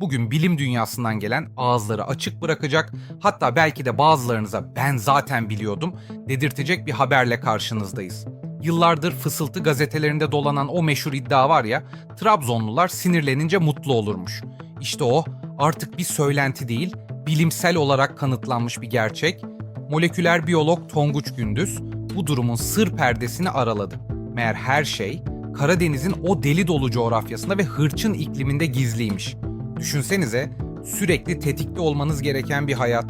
Bugün bilim dünyasından gelen ağızları açık bırakacak, hatta belki de bazılarınıza ben zaten biliyordum dedirtecek bir haberle karşınızdayız. Yıllardır fısıltı gazetelerinde dolanan o meşhur iddia var ya, Trabzonlular sinirlenince mutlu olurmuş. İşte o artık bir söylenti değil, bilimsel olarak kanıtlanmış bir gerçek. Moleküler biyolog Tonguç Gündüz bu durumun sır perdesini araladı. Meğer her şey Karadeniz'in o deli dolu coğrafyasında ve hırçın ikliminde gizliymiş. Düşünsenize sürekli tetikte olmanız gereken bir hayat.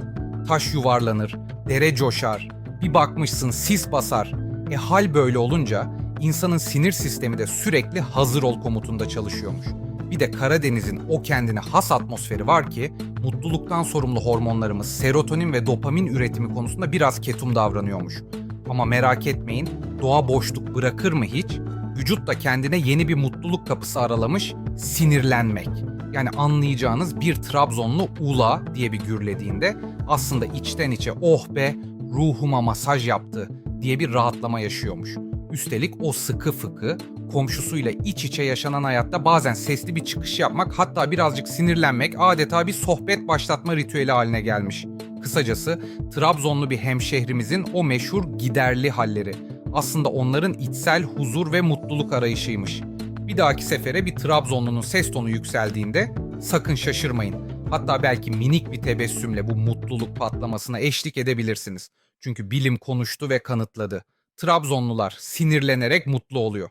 Taş yuvarlanır, dere coşar, bir bakmışsın sis basar. E hal böyle olunca insanın sinir sistemi de sürekli hazır ol komutunda çalışıyormuş. Bir de Karadeniz'in o kendine has atmosferi var ki mutluluktan sorumlu hormonlarımız serotonin ve dopamin üretimi konusunda biraz ketum davranıyormuş. Ama merak etmeyin doğa boşluk bırakır mı hiç? Vücut da kendine yeni bir mutluluk kapısı aralamış sinirlenmek. Yani anlayacağınız bir Trabzonlu ula diye bir gürlediğinde aslında içten içe oh be ruhuma masaj yaptı diye bir rahatlama yaşıyormuş. Üstelik o sıkı fıkı komşusuyla iç içe yaşanan hayatta bazen sesli bir çıkış yapmak hatta birazcık sinirlenmek adeta bir sohbet başlatma ritüeli haline gelmiş. Kısacası Trabzonlu bir hemşehrimizin o meşhur giderli halleri. Aslında onların içsel huzur ve mutluluk arayışıymış. Bir dahaki sefere bir Trabzonlunun ses tonu yükseldiğinde sakın şaşırmayın. Hatta belki minik bir tebessümle bu mutluluk patlamasına eşlik edebilirsiniz. Çünkü bilim konuştu ve kanıtladı. Trabzonlular sinirlenerek mutlu oluyor.